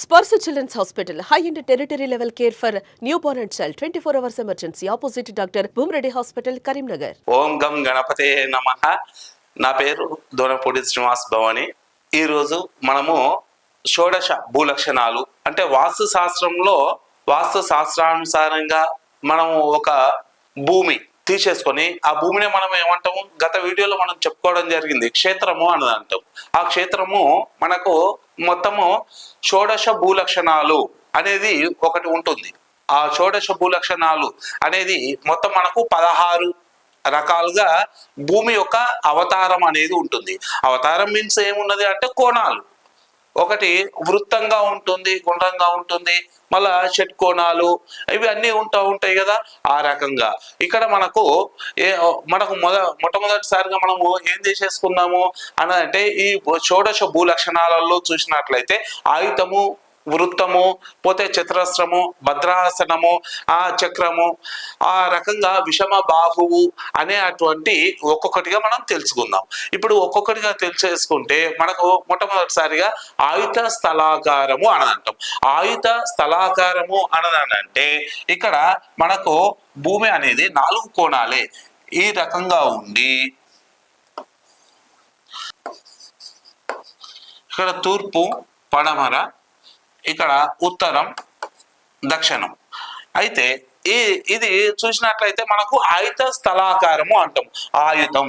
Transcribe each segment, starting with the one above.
Sparsha children's hospital high and territory level care for newborn and child twenty four hours emergency opposite doctor Bhumireddy hospital Karimnagar ఓం గం గణపతే నమ. నా పేరు దోనపూడి శ్రీనివాస్ భవాని. ఈరోజు మనము షోడశ భూలక్షణాలు అంటే వాస్తు శాస్త్రంలో వాస్తు శాస్త్రానుసారంగా మనము ఒక భూమి తీసేసుకొని ఆ భూమిని మనం ఏమంటాము? గత వీడియోలో మనం చెప్పుకోవడం జరిగింది క్షేత్రము అని అంటాం. ఆ క్షేత్రము మనకు మొత్తము షోడశ భూలక్షణాలు అనేది ఒకటి ఉంటుంది. ఆ షోడశ భూలక్షణాలు అనేది మొత్తం మనకు పదహారు రకాలుగా భూమి యొక్క అవతారం అనేది ఉంటుంది. అవతారం మీన్స్ ఏమున్నది అంటే కోణాలు. ఒకటి వృత్తంగా ఉంటుంది గుండ్రంగా ఉంటుంది మళ్ళా షట్కోణాలు ఇవి అన్నీ ఉంటా ఉంటాయి కదా ఆ రకంగా. ఇక్కడ మనకు ఏ మనకు మొద మొట్టమొదటిసారిగా మనము ఏం చేసేసుకున్నాము అని అంటే ఈ షోడశ భూలక్షణాలలో చూసినట్లయితే ఆయుధము వృత్తము పోతే చతురస్రము భద్రాసనము ఆ చక్రము ఆ రకంగా విషమ బాహువు అనే అటువంటి ఒక్కొక్కటిగా మనం తెలుసుకుందాం. ఇప్పుడు ఒక్కొక్కటిగా తెలిసేసుకుంటే మనకు మొట్టమొదటిసారిగా ఆయుధ స్థలాకారము అని అంటాం ఆయుధ స్థలాకారము అనదనంటే ఇక్కడ మనకు భూమి అనేది నాలుగు కోణాలే. ఈ రకంగా ఉండి ఇక్కడ తూర్పు పడమర ఇక్కడ ఉత్తరం దక్షిణం. అయితే ఈ ఇది చూసినట్లయితే మనకు ఆయుధ స్థలాకారము అంటాం. ఆయుధం.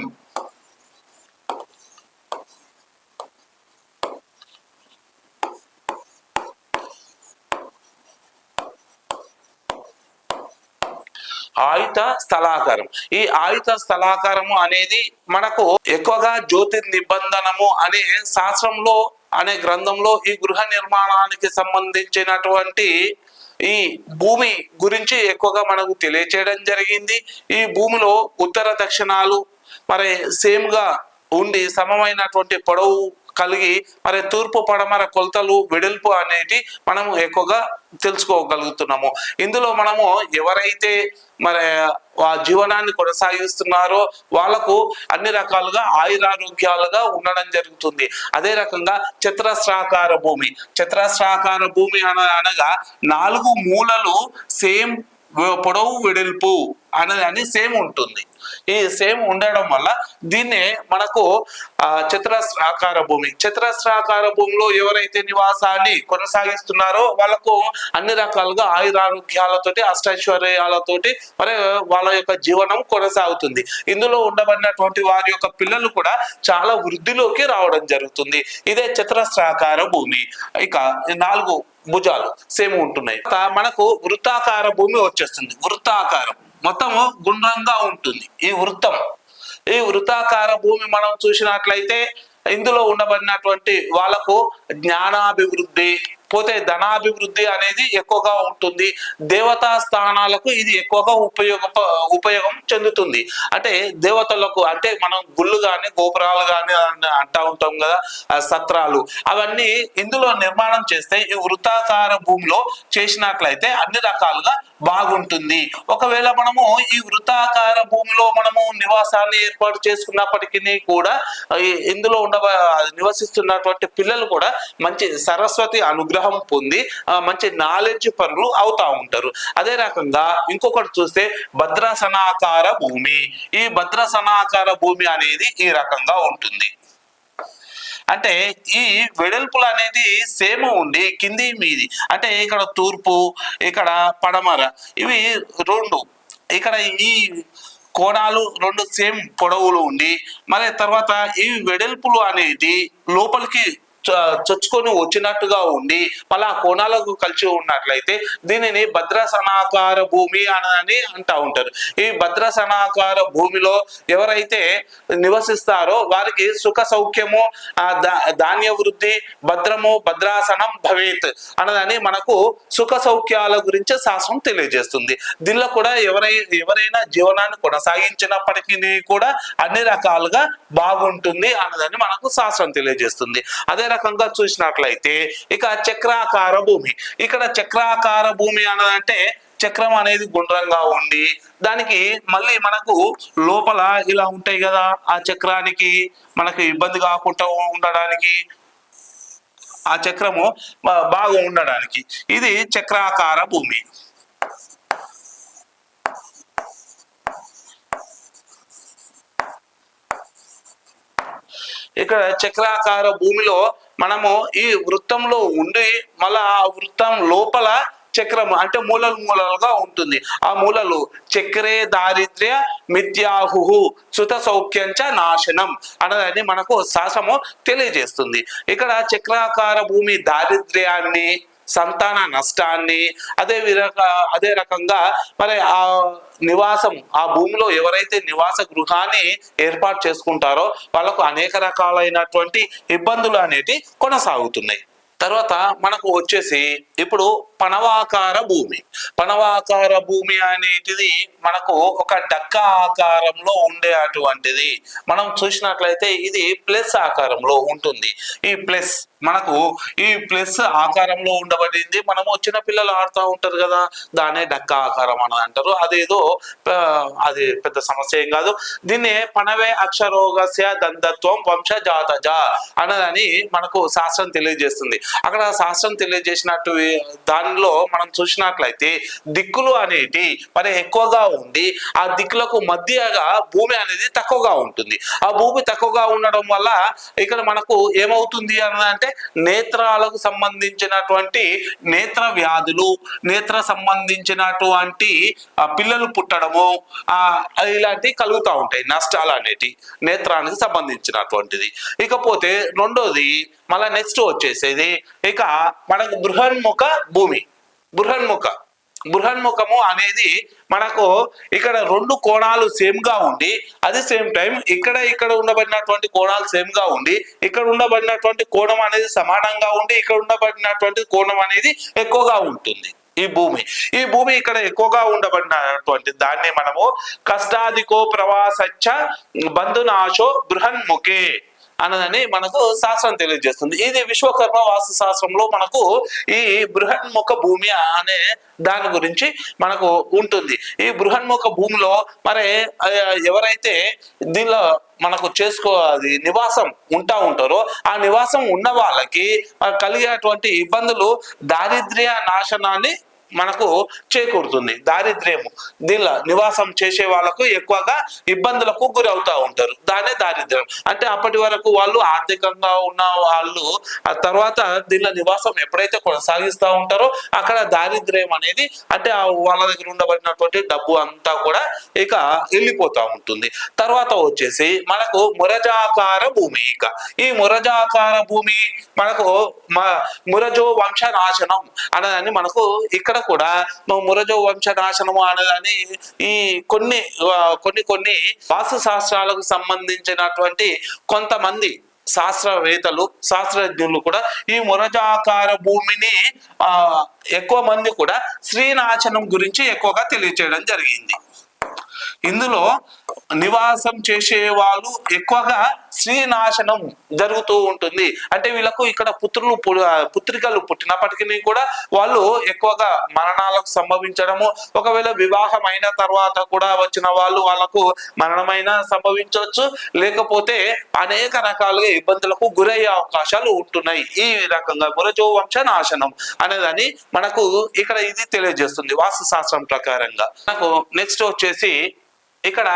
ఆయుధ స్థలాకారం. ఈ ఆయుధ స్థలాకారము అనేది మనకు ఎక్కువగా జ్యోతి నిబంధనము అనే శాస్త్రంలో అనే గ్రంథంలో ఈ గృహ నిర్మాణానికి సంబంధించినటువంటి ఈ భూమి గురించి ఎక్కువగా మనకు తెలియచేయడం జరిగింది. ఈ భూమిలో ఉత్తర దక్షిణాలు మరి సేమ్గా ఉండి సమమైనటువంటి పొడవు కలిగి మరి తూర్పు పడమర కొలతలు వెడల్పు అనేటి మనము ఎక్కువగా తెలుసుకోగలుగుతున్నాము. ఇందులో మనము ఎవరైతే మరి ఆ జీవనాన్ని కొనసాగిస్తున్నారో వాళ్ళకు అన్ని రకాలుగా ఆయురారోగ్యాలుగా ఉండడం జరుగుతుంది. అదే రకంగా చతురస్రాకార భూమి. చతురస్రాకార భూమి అన అనగా నాలుగు మూలలు సేమ్ పొడవు వెడల్పు అనేది సేమ్ ఉంటుంది. ఈ సేమ్ ఉండడం వల్ల దీన్నే మనకు ఆ చతురస్రాకార భూమి చతురస్రాకార భూమిలో ఎవరైతే నివాసాన్ని కొనసాగిస్తున్నారో వాళ్ళకు అన్ని రకాలుగా ఆయురారోగ్యాలతోటి అష్టైశ్వర్యాలతోటి మరి వాళ్ళ యొక్క జీవనం కొనసాగుతుంది. ఇందులో ఉండబడినటువంటి వారి యొక్క పిల్లలు కూడా చాలా వృద్ధిలోకి రావడం జరుగుతుంది. ఇదే చతురస్రాకార భూమి. ఇక నాలుగు భుజాలు సేమ్ ఉంటున్నాయి. మనకు వృత్తాకార భూమి వచ్చేస్తుంది. వృత్తాకారం. మొత్తము గుండ్రంగా ఉంటుంది. ఈ వృత్తం. ఈ వృత్తాకార భూమి మనం చూసినట్లయితే ఇందులో ఉండబడినటువంటి వాళ్ళకు జ్ఞానాభివృద్ధి పోతే ధనాభివృద్ధి అనేది ఎక్కువగా ఉంటుంది. దేవతా స్థానాలకు ఇది ఎక్కువగా ఉపయోగ ఉపయోగం చెందుతుంది. అంటే దేవతలకు అంటే మనం గుళ్ళు కానీ గోపురాలు కానీ అంటా ఉంటాం కదా సత్రాలు. అవన్నీ ఇందులో నిర్మాణం చేస్తే ఈ వృత్తాకార భూమిలో చేసినట్లయితే అన్ని రకాలుగా బాగుంటుంది. ఒకవేళ మనము ఈ వృత్తాకార భూమిలో మనము నివాసాన్ని ఏర్పాటు చేసుకున్నప్పటికీ కూడా ఇందులో ఉండ నివసిస్తున్నటువంటి పిల్లలు కూడా మంచి సరస్వతి అనుగ్రహం పొంది మంచి నాలెడ్జ్ పనులు అవుతా ఉంటారు. అదే రకంగా ఇంకొకటి చూస్తే భద్రాసనాకార భూమి. ఈ భద్రాసనాకార భూమి అనేది ఈ రకంగా ఉంటుంది. అంటే ఈ వెడల్పులు అనేది సేమ్ ఉండి కింది మీది. అంటే ఇక్కడ తూర్పు ఇక్కడ పడమర ఇవి రెండు. ఇక్కడ ఈ కోణాలు రెండు సేమ్ పొడవులు ఉండి మరి తర్వాత ఈ వెడల్పులు అనేది లోపలికి చొచ్చుకొని వచ్చినట్టుగా ఉండి మళ్ళా ఆ కోణాలకు కలిసి ఉన్నట్లయితే దీనిని భద్రసనాకార భూమి అని అంటా ఉంటారు. ఈ భద్రసనాకార భూమిలో ఎవరైతే నివసిస్తారో వారికి సుఖ సౌఖ్యము ఆ ధాన్య వృద్ధి భద్రము భద్రాసనం భవేత్ అన్నదని మనకు సుఖ సౌఖ్యాల గురించి శాస్త్రం తెలియజేస్తుంది. దీనిలో కూడా ఎవరై ఎవరైనా జీవనాన్ని కొనసాగించినప్పటికీ కూడా అన్ని రకాలుగా బాగుంటుంది అన్నదని మనకు శాస్త్రం తెలియజేస్తుంది. అదే రకంగా చూసినట్లయితే ఇక చక్రాకార భూమి. ఇక్కడ చక్రాకార భూమి అన్నదంటే చక్రం అనేది గుండ్రంగా ఉండి దానికి మళ్ళీ మనకు లోపల ఇలా ఉంటాయి కదా ఆ చక్రానికి మనకు ఇబ్బంది కాకుండా ఉండడానికి ఆ చక్రము బాగా ఉండడానికి. ఇది చక్రాకార భూమి. ఇక్కడ చక్రాకార భూమిలో మనము ఈ వృత్తంలో ఉండి మళ్ళా ఆ వృత్తం లోపల చక్రం అంటే మూలలు మూలలుగా ఉంటుంది. ఆ మూలలు చక్రే దారిద్ర్య మిథ్యాహు సుత సౌఖ్యంచ నాశనం అన్నదని మనకు శాసము తెలియజేస్తుంది. ఇక్కడ చక్రాకార భూమి దారిద్ర్యాన్ని సంతాన నష్టాన్ని అదే విరక అదే రకంగా మరి ఆ నివాసం ఆ భూమిలో ఎవరైతే నివాస గృహాన్ని ఏర్పాటు చేసుకుంటారో వాళ్ళకు అనేక రకాలైనటువంటి ఇబ్బందులు అనేవి కొనసాగుతున్నాయి. తర్వాత మనకు వచ్చేసి ఇప్పుడు పనవాకార భూమి. పనవాకార భూమి అనేటిది మనకు ఒక డక్క ఆకారంలో ఉండే అటువంటిది. మనం చూసినట్లయితే ఇది ప్లస్ ఆకారంలో ఉంటుంది. ఈ ప్లస్ మనకు ఈ ప్లస్ ఆకారంలో ఉండబడింది. మనము చిన్న పిల్లలు ఆడుతూ ఉంటారు కదా దానే డక్క ఆకారం అని అంటారు. అదేదో అది పెద్ద సమస్య ఏం కాదు. దీన్ని పనవే అక్షరోగస్య దంతత్వం వంశ జాతజ అన్నదని మనకు శాస్త్రం తెలియజేస్తుంది. అక్కడ శాస్త్రం తెలియజేసినట్టు దానిలో మనం చూసినట్లయితే దిక్కులు అనేటి మరి ఎక్కువగా ఉండి ఆ దిక్కులకు మధ్యగా భూమి అనేది తక్కువగా ఉంటుంది. ఆ భూమి తక్కువగా ఉండడం వల్ల ఇక్కడ మనకు ఏమవుతుంది అని అంటే నేత్రాలకు సంబంధించినటువంటి నేత్ర వ్యాధులు నేత్ర సంబంధించినటువంటి ఆ, పిల్లలు పుట్టడము ఇలాంటివి కలుగుతూ ఉంటాయి. నష్టాలు అనేటి నేత్రానికి సంబంధించినటువంటిది. ఇకపోతే రెండోది మళ్ళీ నెక్స్ట్ వచ్చేసేది ఇక మనకు బృహన్ముఖ భూమి. బృహన్ముఖ. బృహన్ముఖము అనేది మనకు ఇక్కడ రెండు కోణాలు సేమ్గా ఉండి అది సేమ్ టైం ఇక్కడ ఇక్కడ ఉండబడినటువంటి కోణాలు సేమ్గా ఉండి ఇక్కడ ఉండబడినటువంటి కోణం అనేది సమానంగా ఉండి ఇక్కడ ఉండబడినటువంటి కోణం అనేది ఎక్కువగా ఉంటుంది ఈ భూమి. ఈ భూమి ఇక్కడ ఎక్కువగా ఉండబడినటువంటి దాన్ని మనము కష్టాదికో ప్రవాసచ్చ బంధునాశో బృహన్ముఖే. అన్నదని మనకు శాస్త్రం తెలియజేస్తుంది. ఇది విశ్వకర్మ వాస్తు శాస్త్రంలో మనకు ఈ బృహన్ముఖ భూమి అనే దాని గురించి మనకు ఉంటుంది. ఈ బృహన్ముఖ భూమిలో మరి ఎవరైతే దీనిలో మనకు చేసుకో అది నివాసం ఉంటా ఉంటారో ఆ నివాసం ఉన్న వాళ్ళకి కలిగేటువంటి ఇబ్బందులు దారిద్ర్య నాశనాన్ని మనకు చేకూరుతుంది. దారిద్ర్యము. దీనిలో నివాసం చేసే వాళ్ళకు ఎక్కువగా ఇబ్బందులకు గురి అవుతా ఉంటారు. దానే దారిద్ర్యం. అంటే అప్పటి వరకు వాళ్ళు ఆర్థికంగా ఉన్న వాళ్ళు ఆ తర్వాత దీనిలో నివాసం ఎప్పుడైతే కొనసాగిస్తూ ఉంటారో అక్కడ దారిద్ర్యం అనేది అంటే ఆ వాళ్ళ దగ్గర ఉండబడినటువంటి డబ్బు అంతా కూడా ఇక వెళ్ళిపోతూ ఉంటుంది. తర్వాత వచ్చేసి మనకు మురజాకార భూమి ఇక. ఈ మురజాకార భూమి మనకు మ- మురజో వంశ నాశనం అనేదాన్ని మనకు ఇక్కడ కూడా మురజో వంశ అనేదని ఈ కొన్ని కొన్ని కొన్ని వాస్తు శాస్త్రాలకు సంబంధించినటువంటి కొంతమంది శాస్త్రవేత్తలు శాస్త్రజ్ఞులు కూడా ఈ మురజాకార భూమిని ఆ ఎక్కువ మంది కూడా శ్రీనాశనం గురించి ఎక్కువగా తెలియచేయడం జరిగింది. ఇందులో నివాసం చేసే వాళ్ళు ఎక్కువగా శ్రీనాశనం జరుగుతూ ఉంటుంది. అంటే వీళ్ళకు ఇక్కడ పుత్రులు పుత్రికలు పుట్టినప్పటికీ కూడా వాళ్ళు ఎక్కువగా మరణాలకు సంభవించడము ఒకవేళ వివాహం అయిన తర్వాత కూడా వచ్చిన వాళ్ళు వాళ్ళకు మరణమైన సంభవించవచ్చు. లేకపోతే అనేక రకాలుగా ఇబ్బందులకు గురయ్యే అవకాశాలు ఉంటున్నాయి. ఈ రకంగా మురజో వంశ నాశనం అనేదని మనకు ఇక్కడ ఇది తెలియజేస్తుంది వాస్తు శాస్త్రం ప్రకారంగా. మనకు నెక్స్ట్ వచ్చేసి ఇక్కడ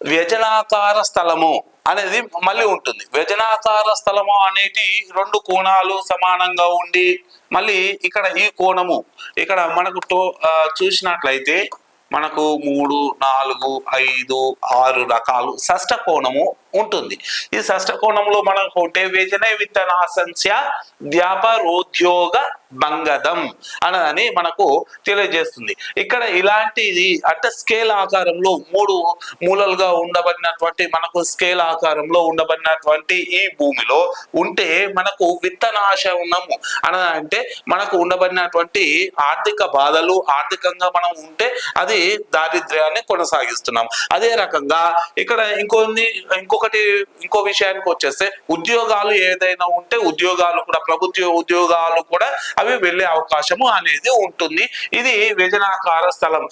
వ్యజనాకార స్థలము అనేది మళ్ళీ ఉంటుంది. వ్యజనాకార స్థలము అనేటి రెండు కోణాలు సమానంగా ఉండి మళ్ళీ ఇక్కడ ఈ కోణము ఇక్కడ మనకు టో చూసినట్లయితే మనకు మూడు నాలుగు ఐదు ఆరు రకాలు షష్ట కోణము ఉంటుంది. ఈ షష్టకోణంలో మనకు ఉంటే విత్తన విత్తనాసంస్య వ్యాపారోద్యోగ భంగదం అనని మనకు తెలియజేస్తుంది. ఇక్కడ ఇలాంటిది అంటే స్కేల్ ఆకారంలో మూడు మూలలుగా ఉండబడినటువంటి మనకు స్కేల్ ఆకారంలో ఉండబడినటువంటి ఈ భూమిలో ఉంటే మనకు విత్తనాశనము అని అంటే మనకు ఉండబడినటువంటి ఆర్థిక బాధలు ఆర్థికంగా మనం ఉంటే అది దారిద్ర్యాన్ని కొనసాగిస్తున్నాం. అదే రకంగా ఇక్కడ ఇంకొన్ని ఇంకొకటి ఇంకో విషయానికి వచ్చేస్తే ఉద్యోగాలు ఏదైనా ఉంటే ఉద్యోగాలు కూడా ప్రభుత్వ ఉద్యోగాలు కూడా అవి వెళ్ళే అవకాశము అనేది ఉంటుంది. ఇది వ్యజనాకార స్థలం.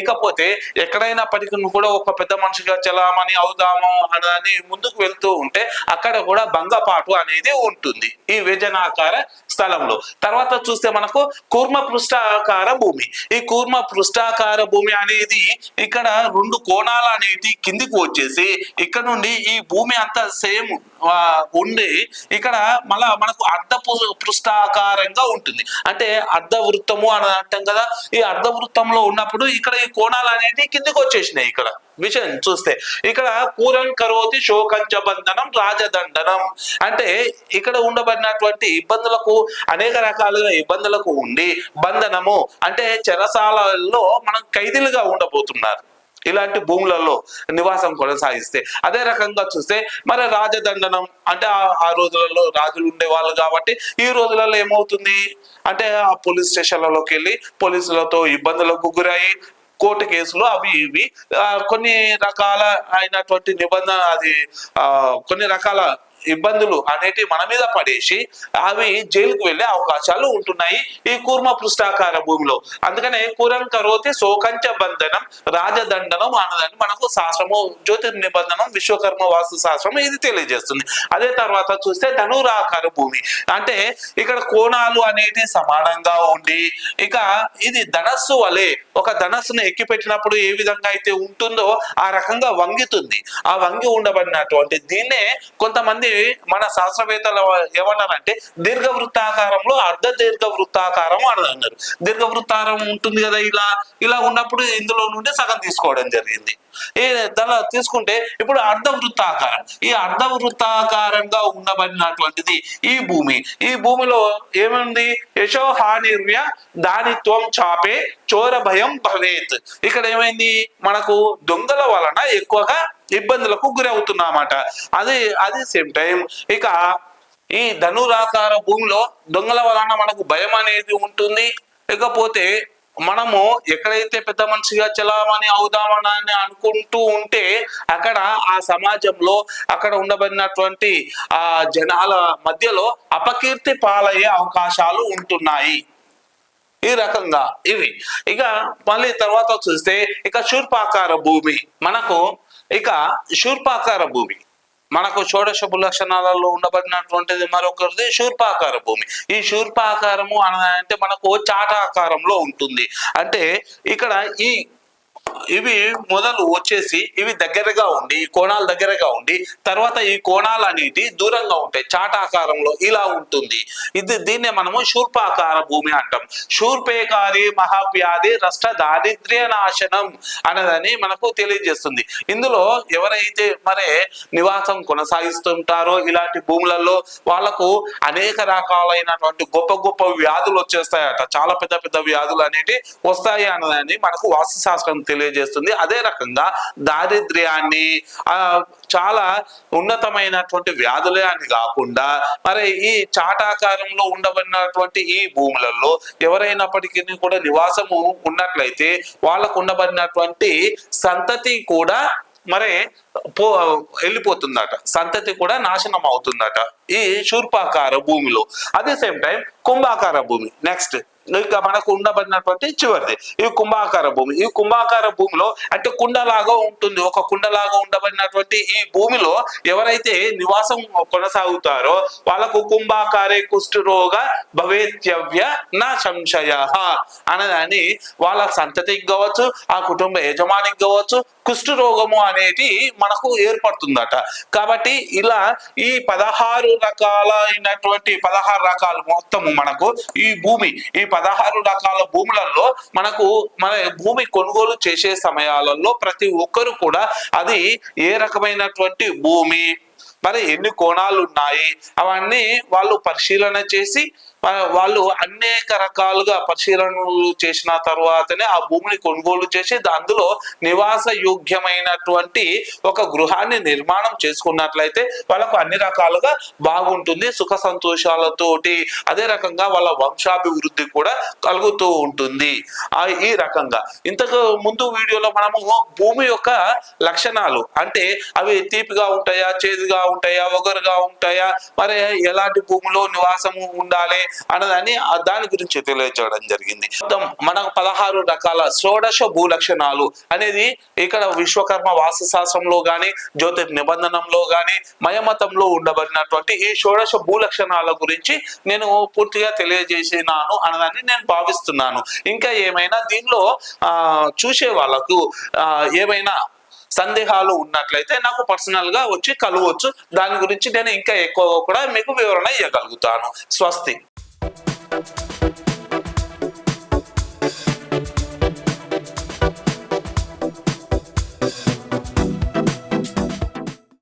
ఇకపోతే ఎక్కడైనప్పటికీ కూడా ఒక పెద్ద మనిషిగా చలామణి అవుదాము అని ముందుకు వెళ్తూ ఉంటే అక్కడ కూడా భంగపాటు అనేది ఉంటుంది ఈ వ్యజనాకార స్థలంలో. తర్వాత చూస్తే మనకు కూర్మ పృష్ఠాకార భూమి. ఈ కూర్మ పృష్ఠాకార భూమి అనేది ఇక్కడ రెండు కోణాలు అనేది కిందికి వచ్చేసి ఇక్కడ నుండి ఈ భూమి అంతా సేమ్ ఉండి ఇక్కడ మళ్ళా మనకు అర్ధ పు- పృష్ఠాకారంగా ఉంటుంది. అంటే అర్ధ వృత్తము అని అంటాం కదా ఈ అర్ధ వృత్తంలో ఉన్నప్పుడు ఇక్కడ ఈ కోణాలు అనేవి కిందికి వచ్చేసినాయి ఇక్కడ. విషయం చూస్తే ఇక్కడ కూరం కరోతి శోకంచ బంధనం రాజదండనం. అంటే ఇక్కడ ఉండబడినటువంటి ఇబ్బందులకు అనేక రకాలుగా ఇబ్బందులకు ఉండి బంధనము అంటే చెరసాలలో మనం ఖైదీలుగా ఉండబోతున్నారు. ఇలాంటి భూములలో నివాసం కొనసాగిస్తే అదే రకంగా చూస్తే మరి రాజదండనం అంటే ఆ- రోజులలో రాజులు ఉండేవాళ్ళు కాబట్టి ఈ రోజులలో ఏమవుతుంది? అంటే ఆ పోలీస్ స్టేషన్లలోకి వెళ్ళి పోలీసులతో ఇబ్బందులకు గురయ్యి కోర్టు కేసులు అవి ఇవి కొన్ని రకాల అయినటువంటి నిబంధన అది కొన్ని రకాల ఇబ్బందులు అనేటి మన మీద పడేసి అవి జైలుకు వెళ్ళే అవకాశాలు ఉంటున్నాయి ఈ కూర్మ పృష్ఠాకార భూమిలో. అందుకనే కూరం కరోతి శోకంచ బంధనం రాజదండనం అన్నదని మనకు శాస్త్రము జ్యోతిర్ నిబంధనం విశ్వకర్మ వాస్తు శాస్త్రం ఇది తెలియజేస్తుంది. అదే తర్వాత చూస్తే ధనురాకార భూమి. అంటే ఇక్కడ కోణాలు అనేటి సమానంగా ఉండి ఇక ఇది ధనస్సు వలె ఒక ధనస్సును ఎక్కి పెట్టినప్పుడు ఏ విధంగా అయితే ఉంటుందో ఆ రకంగా వంగితుంది ఆ వంగి ఉండబడినటువంటి దీన్నే కొంతమంది మన శాస్త్రవేత్తలు ఏమన్నారంటే దీర్ఘ వృత్తాకారంలో అర్ధ దీర్ఘ వృత్తాకారం అని అన్నారు. దీర్ఘ వృత్తాకారం ఉంటుంది కదా ఇలా ఇలా ఉన్నప్పుడు ఇందులో నుండి సగం తీసుకోవడం జరిగింది. ఈ దానిలో తీసుకుంటే ఇప్పుడు అర్ధ వృత్తాకారం ఈ అర్ధ వృత్తాకారంగా ఉండబడినటువంటిది ఈ భూమి. ఈ భూమిలో ఏముంది? యశోహానిర్య దానిత్వం చాపే చోర భయం భవేత్. ఇక్కడ ఏమైంది? మనకు దొంగల వలన ఎక్కువగా ఇబ్బందులకు గురవుతున్నామట అది అది సేమ్ టైం ఇక ఈ ధనురాకార భూమిలో దొంగల వలన మనకు భయం అనేది ఉంటుంది. ఇకపోతే మనము ఎక్కడైతే పెద్ద మనిషిగా చలామణి అవుదామని అనుకుంటూ ఉంటే అక్కడ ఆ సమాజంలో అక్కడ ఉండబడినటువంటి ఆ జనాల మధ్యలో అపకీర్తి పాలయ్యే అవకాశాలు ఉంటున్నాయి. ఈ రకంగా ఇవి. ఇక మళ్ళీ తర్వాత చూస్తే ఇక శూర్పాకార భూమి. మనకు ఇక శూర్పాకార భూమి. మనకు షోడశ లక్షణాలలో ఉండబడినటువంటిది మరొకరిది శూర్పాకార భూమి. ఈ శూర్పాకారము అనంటే అంటే మనకు చాటాకారంలో ఉంటుంది. అంటే ఇక్కడ ఈ ఇవి మొదలు వచ్చేసి ఇవి దగ్గరగా ఉండి కోణాలు దగ్గరగా ఉండి తర్వాత ఈ కోణాలు అనేది దూరంగా ఉంటాయి చాటాకారంలో ఇలా ఉంటుంది. ఇది దీన్నే మనము శూర్పాకార భూమి అంటాం. శూర్పేకారి మహావ్యాధి రాష్ట్ర దారిద్ర్య నాశనం అన్నదని మనకు తెలియజేస్తుంది. ఇందులో ఎవరైతే మరి నివాసం కొనసాగిస్తుంటారో ఇలాంటి భూములలో వాళ్ళకు అనేక రకాలైనటువంటి గొప్ప గొప్ప వ్యాధులు వచ్చేస్తాయట. చాలా పెద్ద పెద్ద వ్యాధులు అనేవి వస్తాయి అన్నదని మనకు వాస్తుశాస్త్రం శాస్త్రం తెలియజేస్తుంది. అదే రకంగా దారిద్ర్యాన్ని చాలా ఉన్నతమైనటువంటి వ్యాధులే అని కాకుండా మరి ఈ చాటాకారంలో ఉండబడినటువంటి ఈ భూములలో ఎవరైనప్పటికీ కూడా నివాసము ఉన్నట్లయితే వాళ్ళకు ఉండబడినటువంటి సంతతి కూడా మరి పో వెళ్ళిపోతుందట. సంతతి కూడా నాశనం అవుతుందట. ఈ శూర్పాకార భూమిలో. అదే సేమ్ టైం కుంభాకార భూమి. నెక్స్ట్ ఇక మనకు ఉండబడినటువంటి చివరిది. ఈ కుంభాకార భూమి. ఈ కుంభాకార భూమిలో అంటే కుండలాగా ఉంటుంది. ఒక కుండలాగా ఉండబడినటువంటి ఈ భూమిలో ఎవరైతే నివాసం కొనసాగుతారో వాళ్ళకు కుంభాకారే కుష్ఠరోగ భవేత్యవ్య నా సంశయ అనదని వాళ్ళ సంతతికి కావచ్చు ఆ కుటుంబ యజమానికి కావచ్చు కుష్ఠ రోగము అనేది మనకు ఏర్పడుతుందట. కాబట్టి ఇలా ఈ పదహారు రకాలైనటువంటి పదహారు రకాలు మొత్తము మనకు ఈ భూమి ఈ పదహారు రకాల భూములలో మనకు మన భూమి కొనుగోలు చేసే సమయాలలో ప్రతి ఒక్కరు కూడా అది ఏ రకమైనటువంటి భూమి? మరి ఎన్ని కోణాలు ఉన్నాయి? అవన్నీ వాళ్ళు పరిశీలన చేసి వాళ్ళు అనేక రకాలుగా పరిశీలనలు చేసిన తర్వాతనే ఆ భూమిని కొనుగోలు చేసి అందులో నివాస యోగ్యమైనటువంటి ఒక గృహాన్ని నిర్మాణం చేసుకున్నట్లయితే వాళ్ళకు అన్ని రకాలుగా బాగుంటుంది సుఖ సంతోషాలతోటి అదే రకంగా వాళ్ళ వంశాభివృద్ధి కూడా కలుగుతూ ఉంటుంది. ఆ ఈ రకంగా. ఇంతకు ముందు వీడియోలో మనము భూమి యొక్క లక్షణాలు అంటే అవి తీపిగా ఉంటాయా చేదుగా ఉంటాయా ఒగరుగా ఉంటాయా మరి ఎలాంటి భూమిలో నివాసము ఉండాలి అన్నదాన్ని దాని గురించి తెలియజేయడం జరిగింది. మొత్తం మనకు పదహారు రకాల షోడశ భూలక్షణాలు అనేది ఇక్కడ విశ్వకర్మ వాస్తుశాస్త్రంలో కానీ జ్యోతిర్ నిబంధనంలో కానీ మయమతంలో ఉండబడినటువంటి ఈ షోడశ భూలక్షణాల గురించి నేను పూర్తిగా తెలియజేసినాను అన్నదాన్ని నేను భావిస్తున్నాను. ఇంకా ఏమైనా దీనిలో ఆ చూసే వాళ్ళకు ఆ ఏమైనా సందేహాలు ఉన్నట్లయితే నాకు పర్సనల్గా వచ్చి కలవచ్చు. దాని గురించి నేను ఇంకా ఎక్కువగా కూడా మీకు వివరణ ఇవ్వగలుగుతాను స్వస్తి. Thank